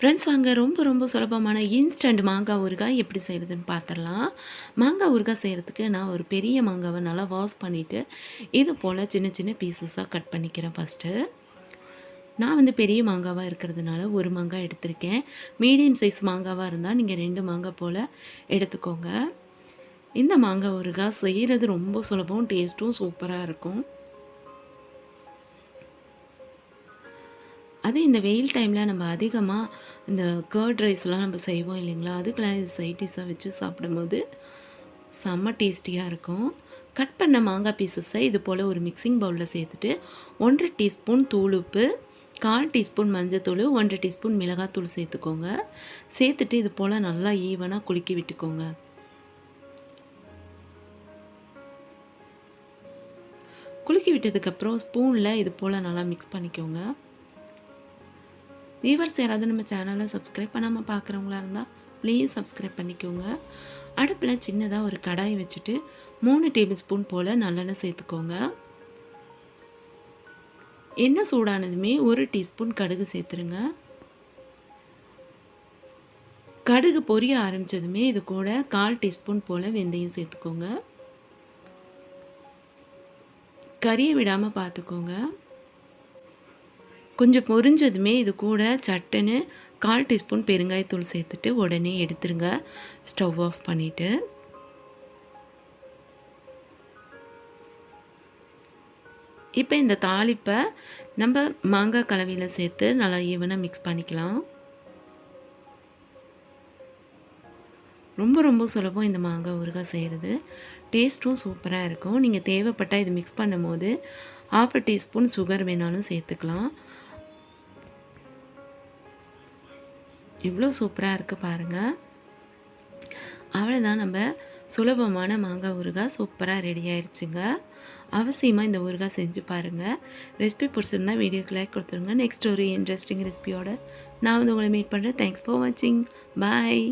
Friends வாங்க. ரொம்ப ரொம்ப சுலபமான இன்ஸ்டன்ட் மாங்காய் ஊறுகாய் எப்படி செய்கிறதுன்னு பார்த்துடலாம் மாங்காய் ஊறுகாய் செய்கிறதுக்கு நான் ஒரு பெரிய மாங்காவை நல்லா வாஷ் பண்ணிவிட்டு இது போல் சின்ன சின்ன பீசஸாக கட் பண்ணிக்கிறேன் ஃபஸ்ட்டு நான் வந்து பெரிய மாங்காவாக இருக்கிறதுனால ஒரு மாங்காய் எடுத்திருக்கேன். மீடியம் சைஸ் மாங்காவாக இருந்தால் நீங்கள் ரெண்டு மாங்காய் போல் எடுத்துக்கோங்க. இந்த மாங்காய் ஊறுகாய் செய்கிறது ரொம்ப சுலபம் டேஸ்ட்டும் சூப்பராக இருக்கும். அது இந்த வெயில் டைமில் நம்ம அதிகமாக இந்த கேர்ட் ரைஸ்லாம் நம்ம செய்வோம் இல்லைங்களா? அதுக்கெலாம் இது சைட் டிஷ்ஷாக வச்சு சாப்பிடும்போது செம்ம டேஸ்டியாக இருக்கும். கட் பண்ண மாங்காய் பீசஸை இது போல் ஒரு மிக்சிங் பவுலில் சேர்த்துட்டு ஒன்றரை டீஸ்பூன் தூள் உப்பு கால் டீஸ்பூன் மஞ்சத்தூள் ஒன்றரை டீஸ்பூன் மிளகாத்தூள் சேர்த்துக்கோங்க. சேர்த்துட்டு இது போல் நல்லா ஈவனாக குலுக்கி விட்டுக்கோங்க. குலுக்கி விட்டதுக்கப்புறம் ஸ்பூனில் இது போல் நல்லா மிக்ஸ் பண்ணிக்கோங்க. வியூவர்ஸ் யாராவது நம்ம சேனலை சப்ஸ்கிரைப் பண்ணாமல் பார்க்குறவங்களா இருந்தால் ப்ளீஸ் சப்ஸ்கிரைப் பண்ணிக்கோங்க. அடுப்பில் சின்னதாக ஒரு கடாய் வச்சுட்டு மூணு டேபிள் ஸ்பூன் போல் நல்லெண்ணெய் சேர்த்துக்கோங்க. எண்ணெய் சூடானதுமே ஒரு டீஸ்பூன் கடுகு சேர்த்துருங்க. கடுகு பொரிய ஆரம்பித்ததுமே இது கூட கால் டீஸ்பூன் போல் வெந்தயம் சேர்த்துக்கோங்க. கறியை விடாமல் பார்த்துக்கோங்க. கொஞ்சம் பொரிஞ்சதுமே இது கூட சட்டுன்னு கால் டீஸ்பூன் பெருங்காயத்தூள் சேர்த்துட்டு உடனே எடுத்துருங்க. ஸ்டவ் ஆஃப் பண்ணிவிட்டு இப்போ இந்த தாளிப்பை நம்ம மாங்காய் கலவையில் சேர்த்து நல்லா ஈவனாக மிக்ஸ் பண்ணிக்கலாம். ரொம்ப ரொம்ப சுலபம் இந்த மாங்காய் ஊறுகாய் செய்கிறது டேஸ்ட்டும் சூப்பராக இருக்கும். நீங்கள் தேவைப்பட்டால் இது மிக்ஸ் பண்ணும் போது ஹாஃப் டீஸ்பூன் சுகர் வேணாலும் சேர்த்துக்கலாம். இவ்வளோ சூப்பராக இருக்குது பாருங்கள் அவ்வளோதான் நம்ம சுலபமான மாங்காய் ஊறுகாய் சூப்பராக ரெடி ஆயிடுச்சுங்க அவசியமாக இந்த ஊறுகாய் செஞ்சு பாருங்கள் ரெசிபி பிடிச்சிருந்தா வீடியோக்கு லைக் கொடுத்துருங்க. நெக்ஸ்ட் ஒரு இன்ட்ரெஸ்டிங் ரெசிபியோட நான் வந்து உங்களை மீட் பண்ணுறேன் தேங்க்ஸ் ஃபார் வாட்சிங் பாய்